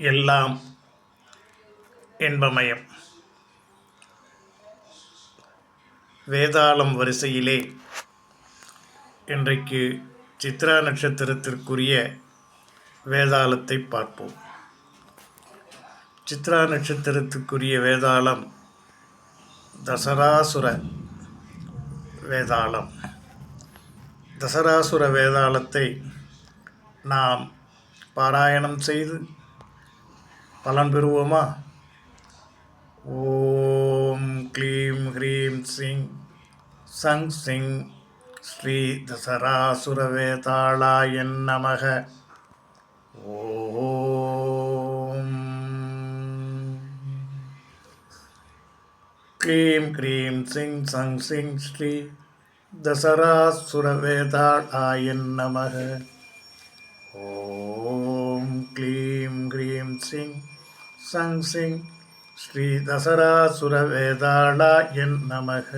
எல்லாம் இன்பமயம். வேதாளம் வரிசையிலே இன்றைக்கு சித்ரா நட்சத்திரத்திற்குரிய வேதாளத்தை பார்ப்போம். சித்ரா நட்சத்திரத்துக்குரிய வேதாளம் தசராசுர வேதாளம். தசராசுர வேதாளத்தை நாம் பாராயணம் செய்து பலன் பெறுவோமா? ஓம் க்ளீம் ஹ்ரீம் சிங் சங் சிங் ஸ்ரீ தசராசுரவேதாளாய நமக. ஓம் க்ளீம் க்ரீம் சிங் சங் சிங் ஸ்ரீ தசராசுரவேதாளாய நமக. ஓம் சிங் சங் சிங் ஸ்ரீ தசராசுர வேதாளா என் நமக.